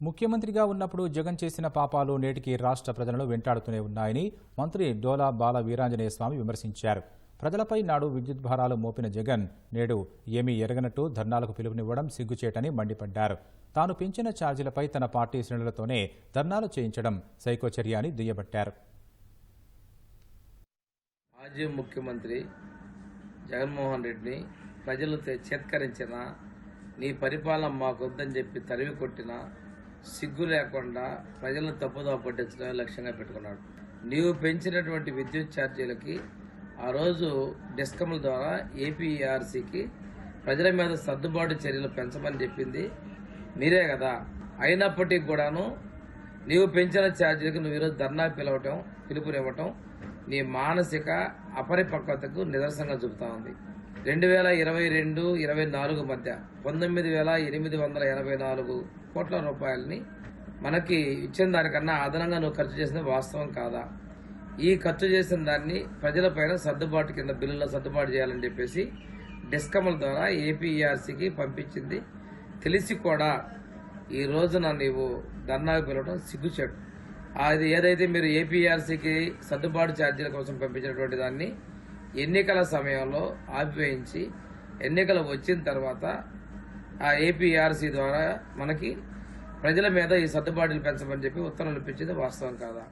ముఖ్యమంత్రిగా ఉన్నప్పుడు జగన్ చేసిన పాపాలు నేటికి రాష్ట్ర ప్రజలను వెంటాడుతూనే ఉన్నాయని మంత్రి డోలా బాల వీరాంజనేయ స్వామి విమర్శించారు. ప్రజలపై నాడు విద్యుత్ భారాలు మోపిన జగన్ నేడు ఏమీ ఎరగనట్టు ధర్నాలకు పిలుపునివ్వడం సిగ్గుచేటని మండిపడ్డారు. తాను పెంచిన ఛార్జీలపై తన పార్టీ శ్రేణులతోనే ధర్నాలు చేయించడం సైకోచర్య అని దుయ్యబట్టారు. మాజీ ముఖ్యమంత్రి జగన్మోహన్ రెడ్డిని ప్రజలు చేత్కరించిన నీ పరిపాలన మాకొద్దని చెప్పి తరివి కొట్టిన సిగ్గు లేకుండా ప్రజలను తప్పుదో పట్టించడమే లక్ష్యంగా పెట్టుకున్నాడు. నీవు పెంచినటువంటి విద్యుత్ ఛార్జీలకి ఆ రోజు డిస్కమ్ల ద్వారా ఏపీఆర్సీకి ప్రజల మీద సర్దుబాటు చర్యలు పెంచమని చెప్పింది మీరే కదా. అయినప్పటికీ కూడాను నీవు పెంచిన ఛార్జీలకు నువ్వు ఈరోజు ధర్నా పిలవటం పిలుపునివ్వటం నీ మానసిక అపరిపక్వతకు నిదర్శనంగా చూపుతా ఉంది. రెండు వేల ఇరవై రెండు ఇరవై నాలుగు మధ్య పంతొమ్మిది వేల ఎనిమిది వందల ఎనభై నాలుగు కోట్ల రూపాయలని మనకి ఇచ్చిన దానికన్నా అదనంగా నువ్వు ఖర్చు చేసిన వాస్తవం కాదా? ఈ ఖర్చు చేసిన దాన్ని ప్రజలపైన సర్దుబాటు కింద బిల్లులో సర్దుబాటు చేయాలని చెప్పేసి డిస్కమ్ల ద్వారా ఏపీఆర్సీకి పంపించింది. తెలిసి కూడా ఈ రోజున నీవు ధర్నాకు పిలవడం సిగ్గుచేటు. అది ఏదైతే మీరు ఏపీఆర్సీకి సర్దుబాటు ఛార్జీల కోసం పంపించినటువంటి దాన్ని ఎన్నికల సమయంలో ఆపివేయించి ఎన్నికలు వచ్చిన తర్వాత ఆ ఏపీఆర్సీ ద్వారా మనకి ప్రజల మీద ఈ సర్దుబాటులు పెంచమని చెప్పి ఉత్తర్వులు ఇప్పించేది వాస్తవం కాదా?